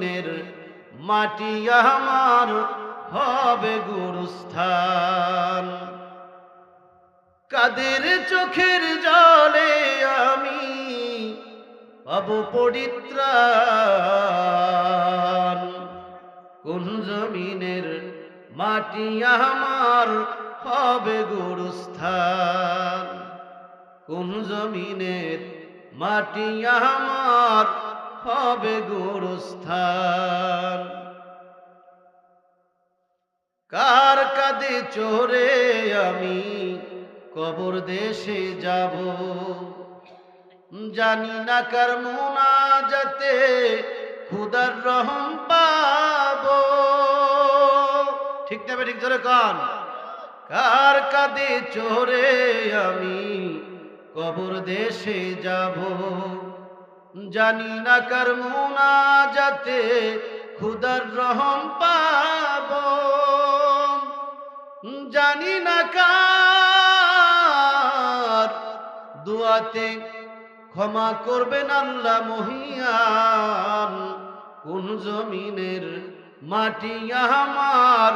নের মাটি আমার হবে গুরুস্থান। কাদের চোখের জলে আমি পাব পরিত্রাণ? কোন জমিনের মাটি আমার হবে গুরুস্থান? কোন জমিনের মাটি আমার হবে গুরুস্থান। কার কাঁধে চোরে আমি কবর দেশে যাব? জানি না কার মোনা যাতে খুদার রহম পাবো। ঠিক না ঠিক জোরে কন। কার কাঁধে চোরে আমি কবর দেশে যাব? জানি না কার যাতে খুদার রহম পাবো। জানি না কার দুয়াতে ক্ষমা করবেন আল্লাহ মহিয়ান। কোন জমিনের মাটি আমার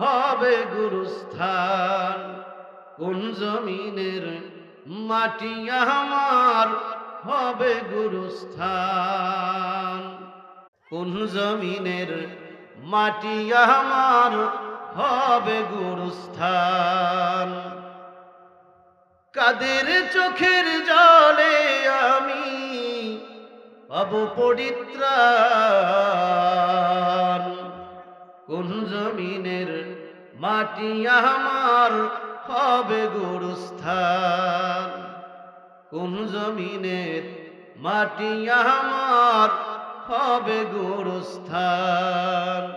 হবে গুরুস্থান। কোন জমিনের মাটি আমার হবে গুরুস্থান। কোন জমিনের মাটি আমার হবে গুরুস্থান। কাদের চোখের জলে আমি পাব পরিত্রাণ? কোন জমিনের মাটি আমার হবে গুরুস্থান? কোন জমিনের মাটি আমার হবে গুরুস্থান?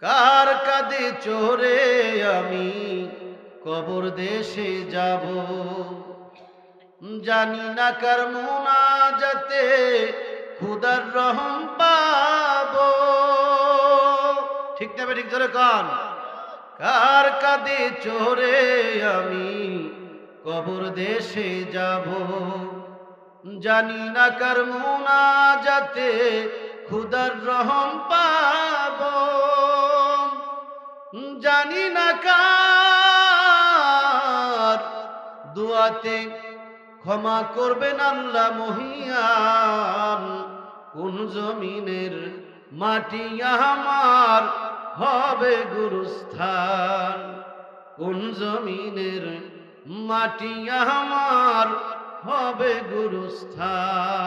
কার কাঁধে চোরে আমি কবর দেশে যাব? জানি না কার মোনা যাতে খুদার রহম পাবো। ঠিক না ঠিক ধরে কন। কার কাঁধে চোরে আমি কবর দেশে যাব। জানি না কার যাতে খুদার রহম পাবো। জানি না কার দুয়াতে ক্ষমা করবেন আল্লাহ মহিয়ান। কোন জমিনের মাটি আমার হবে গুরুস্থান। কোন জমিনের মাটি আমার হবে গুরুস্থান।